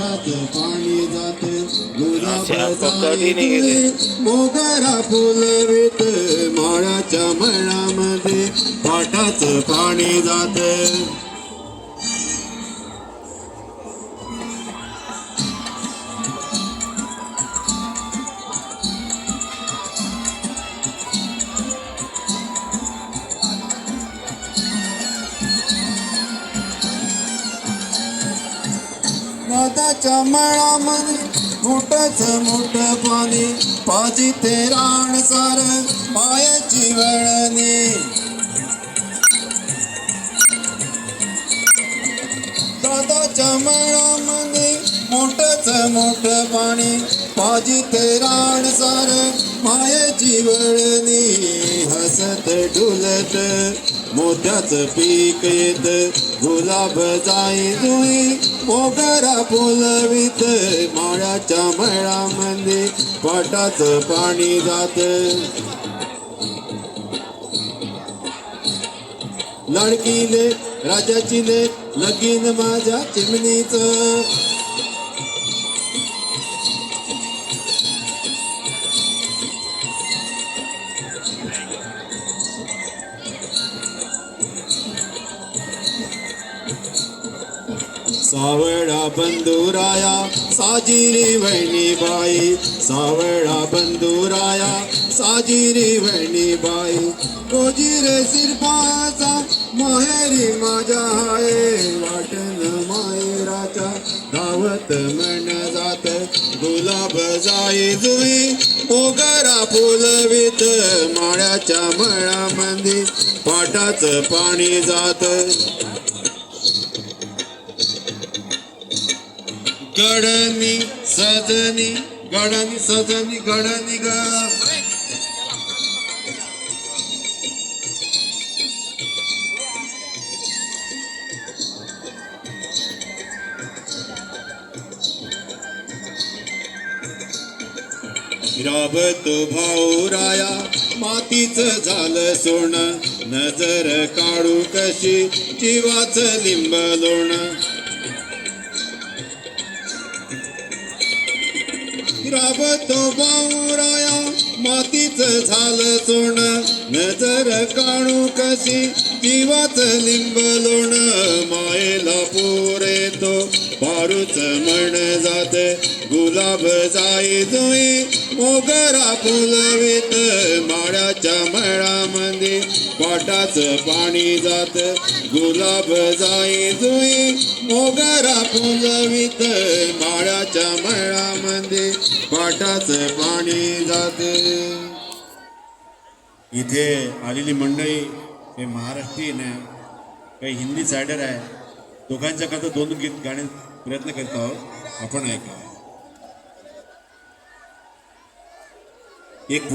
पाणी जात. गुलाब अशा मोगरा फुलवित माळाच्या मळामध्ये पाटाचं पाणी जात नदाच्या मळामध्ये मोठच मोठ पाणी. पाजी ते राण सार मायाची वळणी. दादाच्या मळामध्ये मोठच मोठ पाणी. पाजी ते राण सार मायाची वळणी. हसत डुलत मोत्याच पीक येत. गुलाब जाई जुई मोगरा फुलवित माळ्याच्या मळामध्ये पाटाच पाणी जात. लाडकीले राजाची ले लगीन माझ्या चिमणीच. सावळा बंधुराया साजिरी वहिनी बाई. सावळा बंधुराया साजिरी वहिनी बाई. कोजीर सिरपाचा माहेरी माझ्या आहे. वाटण माहेराच्या धावत म्हण जात. गुलाब जाई जुई मोगरा फुलवित. माळ्याच्या मळामध्ये पाटाचं पाणी जात. गडनी सजनी गडनी सजनी गडनी ग. राबतो भाऊ राया मातीच झालं सोन. नजर काढू कशी जीवाच लिंब लोण. राबतो बावराया मातीच झालं चोण नजर काणू कशी जीवाच लिंब लोण. मायेला पोरे येतो पारूच म्हण जात. गुलाब जाई जुई मोगरा फुलवित माळ्याच्या मळामध्ये पाटाचं पाणी जात. गुलाब जाई जुई मोगरा फुलवित माळ्याच्या घाटाचे पाणी जाते. इथे आलेली मंडळी हे महाराष्ट्रीयन आहे. काही हिंदी सायडर आहे. दोघांच्या करता दोन गीत गाणे प्रयत्न करत आहोत. आपण ऐका. एक